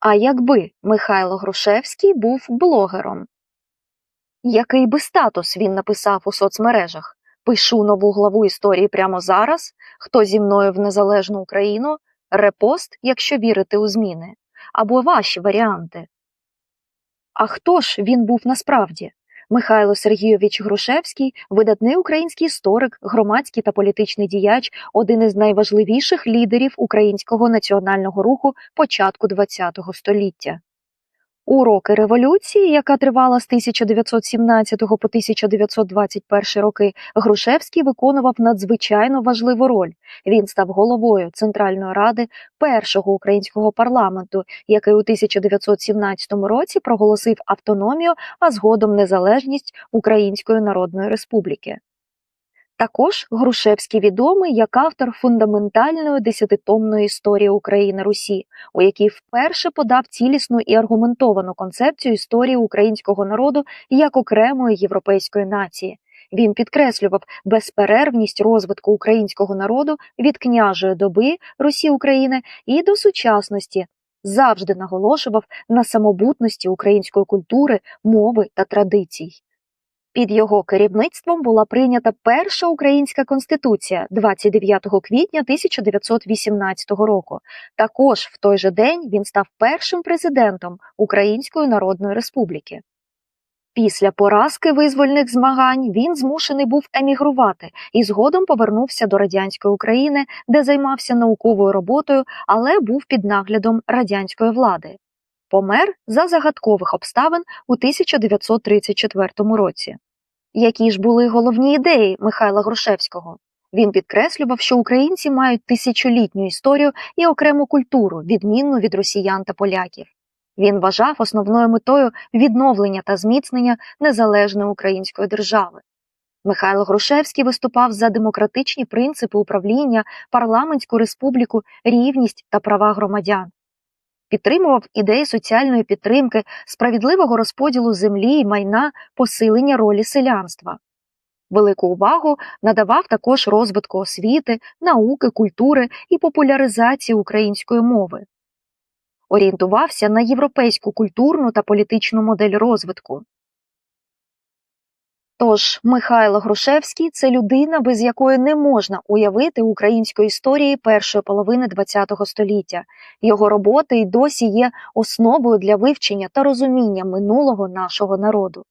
А якби Михайло Грушевський був блогером? Який би статус він написав у соцмережах? Пишу нову главу історії прямо зараз. Хто зі мною в незалежну Україну? Репост, якщо вірити у зміни. Або ваші варіанти. А хто ж він був насправді? Михайло Сергійович Грушевський, видатний український історик, громадський та політичний діяч, один із найважливіших лідерів українського національного руху початку ХХ століття. У роки революції, яка тривала з 1917 по 1921 роки, Грушевський виконував надзвичайно важливу роль. Він став головою Центральної ради першого українського парламенту, який у 1917 році проголосив автономію, а згодом незалежність Української Народної Республіки. Також Грушевський відомий як автор фундаментальної десятитомної історії України Русі, у якій вперше подав цілісну і аргументовану концепцію історії українського народу як окремої європейської нації. Він підкреслював безперервність розвитку українського народу від княжої доби Русі України і до сучасності, завжди наголошував на самобутності української культури, мови та традицій. Під його керівництвом була прийнята перша українська конституція 29 квітня 1918 року. Також в той же день він став першим президентом Української Народної Республіки. Після поразки визвольних змагань він змушений був емігрувати і згодом повернувся до радянської України, де займався науковою роботою, але був під наглядом радянської влади. Помер за загадкових обставин у 1934 році. Які ж були головні ідеї Михайла Грушевського? Він підкреслював, що українці мають тисячолітню історію і окрему культуру, відмінну від росіян та поляків. Він вважав основною метою відновлення та зміцнення незалежної української держави. Михайло Грушевський виступав за демократичні принципи управління, парламентську республіку, рівність та права громадян підтримував ідеї соціальної підтримки, справедливого розподілу землі і майна, посилення ролі селянства. Велику увагу надавав також розвитку освіти, науки, культури і популяризації української мови. Орієнтувався на європейську культурну та політичну модель розвитку. Тож Михайло Грушевський це людина, без якої не можна уявити української історії першої половини ХХ століття. Його роботи й досі є основою для вивчення та розуміння минулого нашого народу.